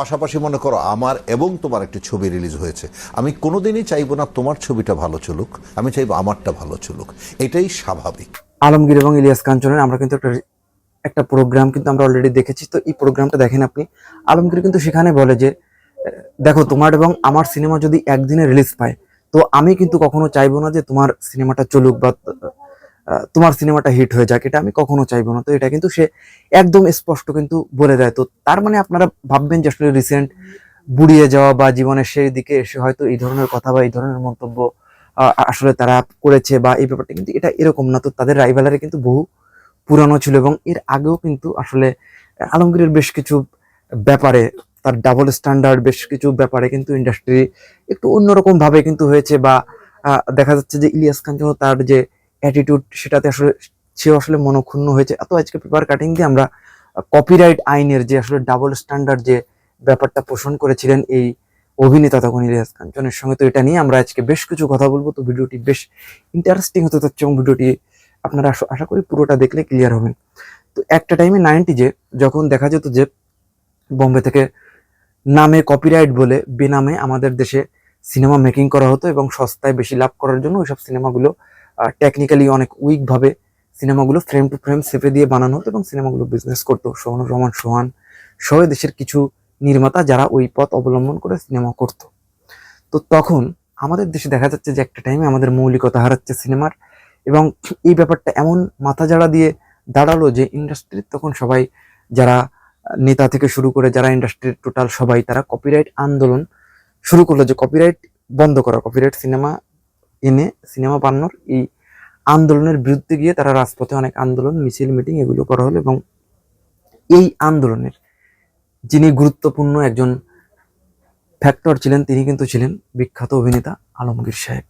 পাশাপাশি মনে করো আমার এবং তোমার একটি ছবি রিলিজ হয়েছে। আমি কোনোদিনই চাইব না তোমার ছবিটা ভালো চলুক, আমি চাইব আমারটা ভালো চলুক। এটাই স্বাভাবিক। আলমগীর এবং ইলিয়াস কাঞ্চনের আমরা কিন্তু একটা একটা প্রোগ্রাম কিন্তু আমরা অলরেডি দেখেছি। তো এই প্রোগ্রামটা দেখেন আপনি, আলমগীর কিন্তু সেখানে বলে যে, দেখো তোমার এবং আমার সিনেমা যদি একদিনে রিলিজ পায়, তো আমি কিন্তু কখনো চাইব না যে তোমার সিনেমাটা চলুক বা তোমার সিনেমাটা হিট হয়ে যাক, এটা আমি কখনো চাইব না। তো এটা কিন্তু সে একদম স্পষ্ট কিন্তু বলে দেয়। তো তার মানে আপনারা ভাববেন যে আসলে রিসেন্ট বুড়িয়ে যাওয়া বা জীবনের সেই দিকে এসে হয়তো এই ধরনের কথা বা এই ধরনের মন্তব্য আসলে তারা করেছে বা এই ব্যাপারটা কিন্তু এটা এরকম না। তো তাদের রাইভালারি কিন্তু বহু পুরানো ছিল এবং এর আগেও কিন্তু আসলে আলমগীরের বেশ কিছু ব্যাপারে, তার ডাবল স্ট্যান্ডার্ড বেশ কিছু ব্যাপারে কিন্তু ইন্ডাস্ট্রি একটু অন্যরকম ভাবে কিন্তু হয়েছে বা দেখা যাচ্ছে যে ইলিয়াস কাঞ্চন তার যে অ্যাটিটিউড সেটাতে আসলে সে আসলে মনক্ষুণ্ণ হয়েছে। এত আজকে পেপার কাটিং দিয়ে আমরা কপিরাইট আইনের যে আসলে ডাবল স্ট্যান্ডার্ড যে ব্যাপারটা পোষণ করেছিলেন এই অভিনেতা তখন ইলিয়াস কাঞ্চনের সঙ্গে, তো এটা নিয়ে আমরা আজকে বেশ কিছু কথা বলব। তো ভিডিওটি বেশ ইন্টারেস্টিং হতে যাচ্ছে এবং ভিডিওটি আপনারা আশা- আশা করি পুরোটা দেখলে ক্লিয়ার হবেন। তো একটা টাইমে নাইনটিজে যখন দেখা যেত যে বোম্বে থেকে নামে কপিরাইট বলে বেনামে আমাদের দেশে সিনেমা মেকিং করা হতো এবং সস্তায় বেশি লাভ করার জন্য ওইসব সিনেমাগুলো টেকনিক্যালি অনেক উইক ভাবে সিনেমাগুলো ফ্রেম টু ফ্রেম সেপে দিয়ে বানানো হতো এবং সিনেমাগুলো বিজনেস করতো সোহানুর রহমান সোহান সহ দেশের কিছু নির্মাতা যারা ওই পথ অবলম্বন করে সিনেমা করত। তো তখন আমাদের দেশে দেখা যাচ্ছে যে একটা টাইমে আমাদের মৌলিকতা হারাচ্ছে সিনেমার এবং এই ব্যাপারটা এমন মাথা জাড়া দিয়ে দাঁড়াল যে ইন্ডাস্ট্রির তখন সবাই যারা নেতা থেকে শুরু করে যারা ইন্ডাস্ট্রির টোটাল সবাই তারা কপিরাইট আন্দোলন শুরু করল যে কপিরাইট বন্ধ করা কপিরাইট সিনেমা এনে সিনেমা বানানোর এই আন্দোলনের বিরুদ্ধে গিয়ে তারা রাজপথে অনেক আন্দোলন, মিছিল, মিটিং এগুলো করা হলো এবং এই আন্দোলনের যিনি গুরুত্বপূর্ণ একজন ফ্যাক্টর ছিলেন, তিনি কিন্তু ছিলেন বিখ্যাত অভিনেতা আলমগীর সাহেব।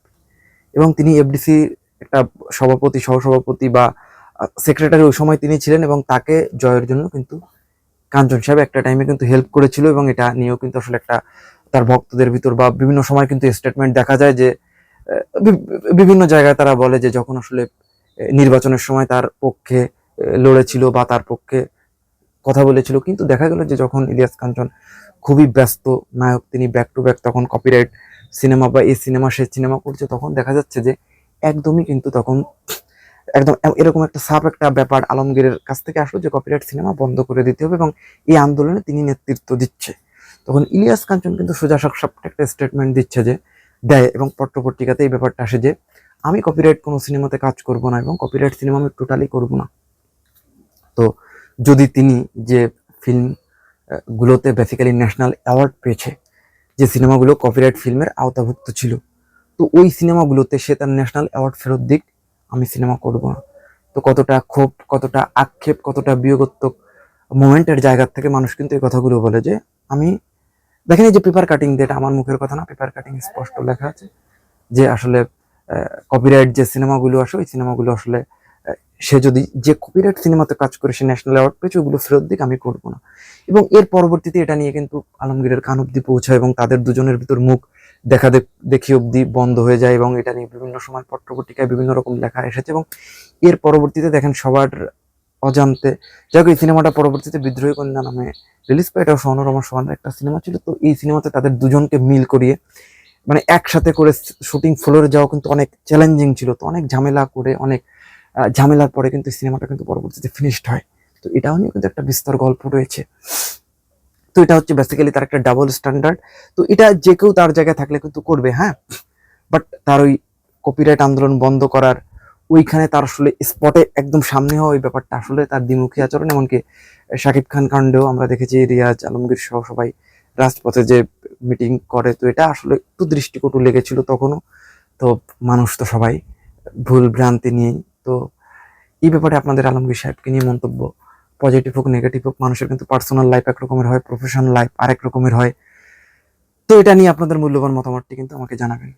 এবং তিনি এফডিসি একটা সভাপতি, সহসভাপতি বা সেক্রেটারি ওই সময় তিনি ছিলেন এবং তাকে জয়ের জন্য কিন্তু কাঞ্চন সাহেব একটা টাইমে কিন্তু হেল্প করেছিল এবং এটা নিয়েও কিন্তু আসলে একটা তার ভক্তদের ভিতর বা বিভিন্ন সময় কিন্তু স্টেটমেন্ট দেখা যায় যে বিভিন্ন জায়গায় তারা বলে যে যখন আসলে নির্বাচনের সময় তার পক্ষে লড়েছিল বা তার পক্ষে কথা বলেছিল, কিন্তু দেখা গেল যে যখন ইলিয়াস কাঞ্চন খুবই ব্যস্ত নায়ক, তিনি ব্যাক টু ব্যাক তখন কপিরাইট সিনেমা বা এই সিনেমা সে সিনেমা করছে, তখন দেখা যাচ্ছে যে একদমই কিন্তু তখন একদম এরকম একটা সাপ একটা ব্যাপার আলমগীরের কাছ থেকে আসলো যে কপিরাইট সিনেমা বন্ধ করে দিতে হবে এবং এই আন্দোলনে তিনি নেতৃত্ব দিচ্ছে। তখন ইলিয়াস কাঞ্চন কিন্তু সোজা সাপটা একটা স্টেটমেন্ট দিচ্ছে যে দেয় এবং পত্রপত্রিকাতে এই ব্যাপারটা আসে যে, আমি কপিরাইট কোনো সিনেমাতে কাজ করব না এবং কপিরাইট সিনেমা আমি টোটালি করব না। তো যদি তিনি যে ফিল্ম গুলোতে বেসিক্যালি ন্যাশনাল অ্যাওয়ার্ড পেয়েছে, যে সিনেমাগুলো কপিরাইট ফিল্মের আওতাভুক্ত ছিল, তো ওই সিনেমাগুলোতে সে তার ন্যাশনাল অ্যাওয়ার্ড ফেরত দিক, আমি সিনেমা করব না। তো কতটা ক্ষোভ, কতটা আক্ষেপ, কতটা বিয়োগত্মক মোমেন্টের জায়গা থেকে মানুষ কিন্তু এই কথাগুলো বলে যে, আমি দেখেন এই যে পেপার কাটিং যেটা আমার মুখের কথা না পেপার কাটিং স্পষ্ট লেখা আছে যে আসলে কপিরাইট যে সিনেমাগুলো আসে, ওই সিনেমাগুলো আসলে সে যদি যে কপিরাইট সিনেমাতে কাজ করে, সে ন্যাশনাল অ্যাওয়ার্ড পেয়েছে, ওগুলো ফেরত দিক, আমি করব না। এবং এর পরবর্তীতে এটা নিয়ে কিন্তু আলমগীরের কান অব্দি পৌঁছায় এবং তাদের দুজনের ভিতর মুখ দেখা দেখ- অব্দি বন্ধ হয়ে যায় এবং এটা নিয়ে বিভিন্ন সময় পত্রপত্রিকায় বিভিন্ন রকম লেখা এসেছে এবং এর পরবর্তীতে দেখেন সবার অজান্তে। যাই হোক, এই সিনেমাটা পরবর্তীতে বিদ্রোহী কন্যা নামে রিলিজ পায়। এটাও রহমান সোহানের একটা সিনেমা ছিল। তো এই সিনেমাতে তাদের দুজনকে মিল করিয়ে মানে একসাথে করে শুটিং ফ্লোরে যাওয়া কিন্তু অনেক চ্যালেঞ্জিং ছিল। তো অনেক ঝামেলা করে, অনেক ঝামেলার পরে কিন্তু সিনেমাটা কিন্তু পরবর্তীতে ফিনিশড হয়। তো এটাও নিয়ে কিন্তু একটা বিস্তর গল্প রয়েছে। তো এটা হচ্ছে বেসিক্যালি তার একটা ডাবল স্ট্যান্ডার্ড তো এটা যে কেউ তার জায়গায় থাকলে কিন্তু করবে হ্যাঁ? বাট তার ওই কপিরাইট আন্দোলন বন্ধ করার ওইখানে তার আসলে স্পটে একদম সামনে হওয়া ওই ব্যাপারটা আসলে তার দ্বিমুখী আচরণ। এমনকি শাকিব খান কাণ্ডেও আমরা দেখেছি, রিয়াজ আলমগীর সহ সবাই রাজপথে যে মিটিং করে, তো এটা আসলে একটু দৃষ্টিকটু লেগেছিল তখনও। তো মানুষ তো সবাই ভুল ভ্রান্তি নিয়েই। তো এই ব্যাপারে আপনাদের আলমগীর সাহেবকে নিয়ে মন্তব্য পজিটিভ হোক নেগেটিভ হোক, মানুষের কিন্তু পার্সোনাল লাইফ এক রকমের হয় প্রফেশনাল লাইফ আরেক রকমের হয়। তো এটা নিয়ে আপনাদের মূল্যবান মতামতটি কিন্তু আমাকে জানাবেন।